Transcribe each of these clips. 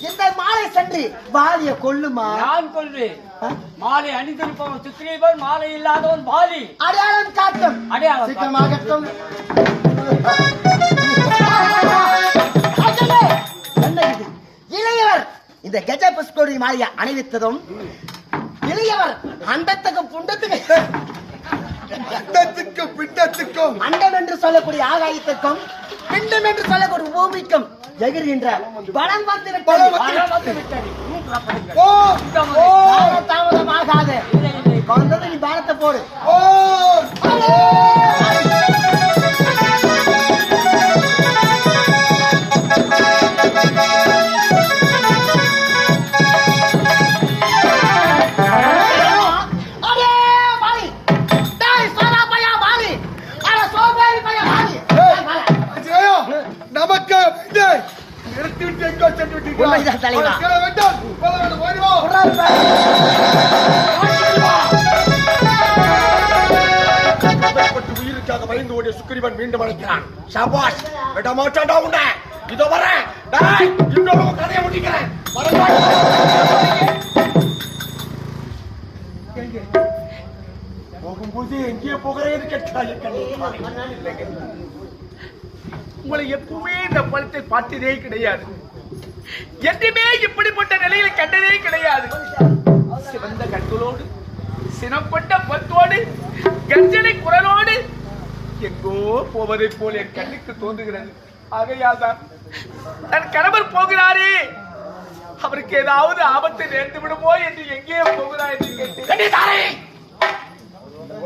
இந்த மாலை சென்று வாலிய கொல்லுமா? நான் கொள்வேன் ஆ? மாலை அணிந்திருப்பவன் சுக்ரீவன் மாலை இல்லாதவன் பாலி அடையாளம் காட்டும். அடையாளம் சீக்கிரமாகட்டும் அண்ணே, என்ன இது? இளையவர். இந்த கஜ புஷ்கோடி மாலையை அணிவித்ததும் இளையவர் அண்டத்துக்கும் புண்டத்துக்கும் பிண்டத்துக்கும் பிண்டத்துக்கும். அண்டம் என்று சொல்லக்கூடிய ஆகாயத்துக்கும் பிண்டம் என்று சொல்லக்கூடிய பூமிக்கும் எகிர்கின்ற பலம் வந்து விட்டது. தாமதமாகாது. வந்தது நீ பானத்தை போடு. நிறுத்தி விட்டு எங்கோ சென்று விட்டீர்கள் தலைவா. வேண்டாம். போக வேண்டும். ஓடி வா. உயிருக்காக பயந்து ஓடிய சுக்கிரீவன் மீண்டும் அழைக்கிறான். ஷாபாஷ் விட மாட்டான்டா உன்னை. இதோ வரேன். டேய் இன்னொரு கதையை முடிக்கிறேன். எங்கே? போகும்போது எங்கே போகிறேன்னு கண்ணே. உங்களை எப்பவுமே இந்த படத்தை பார்த்ததே கிடையாது. என்றுமே இப்படிப்பட்ட நிலையில கண்டதே கிடையாது. சிவந்த கண்களோடு சினப்பட்ட பத்தோடு கர்ஜனை குரலோடு எங்கோ போவதைப் போல் என் கண்ணுக்கு தோன்றுகிறது. ஆகையால் தான் தன் கணவர் போகிறாரே. அவருக்கு ஏதாவது ஆபத்து நேர்ந்து விடுமோ என்று எங்கே போகிறாய் என்று கேட்டேன்.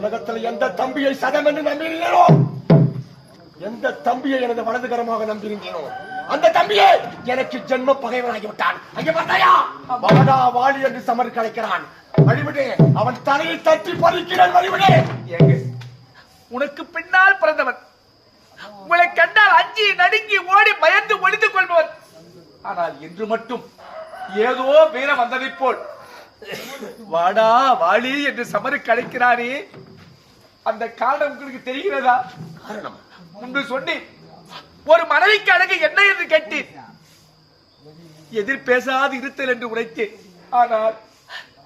உலகத்தில் எந்த தம்பியை சதம் என்று நம்பினீர்களோ அந்த தம்பியை எனது வலதுகரமாக நம்பியிருந்தீனோ அந்த தம்பியை எனக்கு ஜென்ம பகைவனாகி விட்டான் பார்த்தாயா வாடா வாளி என்று சமர் கலைக்கிறான் வழிவிடு அவன் தலையை தட்டி பறிக்கிறான் வழிவிடு. உனக்கு பின்னால் பிறந்தவன். உங்களை கண்டால் அஞ்சி நடுங்கி ஓடி பயந்து ஒளிந்து கொள்பவன். ஆனால் இன்று மட்டும் ஏதோ வீரம் வந்ததைப் போல். வாடா வாளி என்று சமருக்கு அழைக்கிறாரே அந்த காரணம் உங்களுக்கு தெரிகிறதா? காரணம்? முன்பு சொன்னேன். ஒரு மனைவிக்கு அழகு என்ன என்று கேட்டேன். எதிர் பேசாது இருத்தல் என்று உரைத்தேன். ஆனால்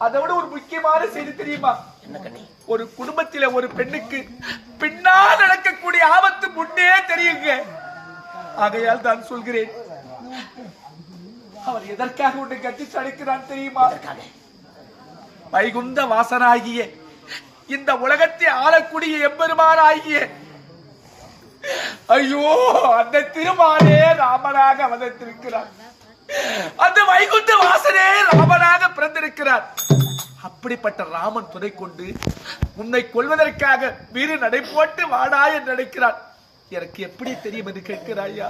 அதை விட ஒரு முக்கியமான செய்தி தெரியுமா? ஒரு குடும்பத்தில ஒரு பெண்ணுக்கு பின்னால் நடக்கக்கூடிய ஆபத்து முன்னே தெரியுங்க. ஆகையால் தான் சொல்கிறேன். அவர் எதற்காக உன்னை கட்டி சடைக்கிறான் தெரியுமா? வைகுந்த வாசனாகிய இந்த உலகத்தை ஆளக்கூடிய எம்பெருமானாகிய ஐயோ அந்த திருமாலே ராமனாக அவதரித்திருக்கிறார் அந்த வைகுண்ட வாசனே ராமனாக பிறந்திருக்கிறார். அப்படிப்பட்ட ராமன் துணை கொண்டு உன்னை கொள்வதற்காக வீறு நடை போட்டு வாடா என்று நினைக்கிறான் எனக்கு எப்படி தெரியும் என்று கேட்கிறாயா?